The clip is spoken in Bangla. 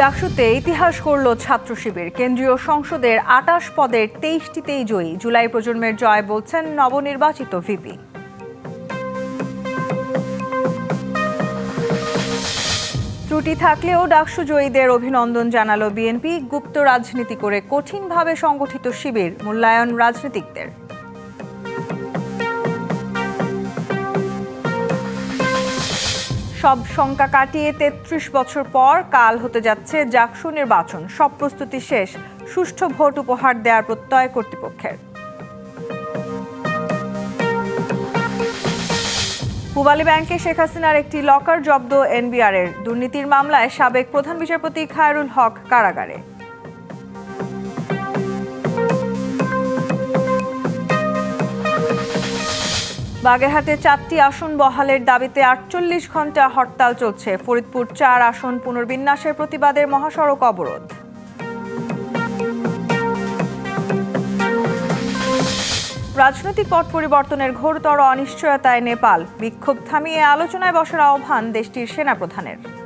ডাকসুতে ইতিহাস করল ছাত্র শিবির। কেন্দ্রীয় সংসদের আটাশ পদের তেইশটিতেই জয়ী। জুলাই প্রজন্মের জয় বলছেন নবনির্বাচিত ভিপি। ত্রুটি থাকলেও ডাকসু জয়ীদের অভিনন্দন জানালো বিএনপি। গুপ্ত রাজনীতি করে কঠিনভাবে সংগঠিত শিবির, মূল্যায়ন রাজনীতিকদের। সব শঙ্কা কাটিয়ে তেত্রিশ বছর পর কাল হতে যাচ্ছে জাকসু নির্বাচন। সব প্রস্তুতি শেষ। সুষ্ঠু ভোট উপহার দেওয়ার প্রত্যয় কর্তৃপক্ষের। পূবালী ব্যাংকে শেখ হাসিনার একটি লকার জব্দ এনবিআরের। দুর্নীতির মামলায় সাবেক প্রধান বিচারপতি খায়রুল হক কারাগারে। বাগেরহাটে চারটি আসন বহালের দাবিতে আটচল্লিশ ঘণ্টা হরতাল চলছে। ফরিদপুর চার আসন পুনর্বিন্যাসের প্রতিবাদের মহাসড়ক অবরোধ। রাজনৈতিক পট পরিবর্তনের ঘোরতর অনিশ্চয়তায় নেপাল বিক্ষোভ থামিয়ে আলোচনায় বসার আহ্বান দেশটির সেনাপ্রধানের।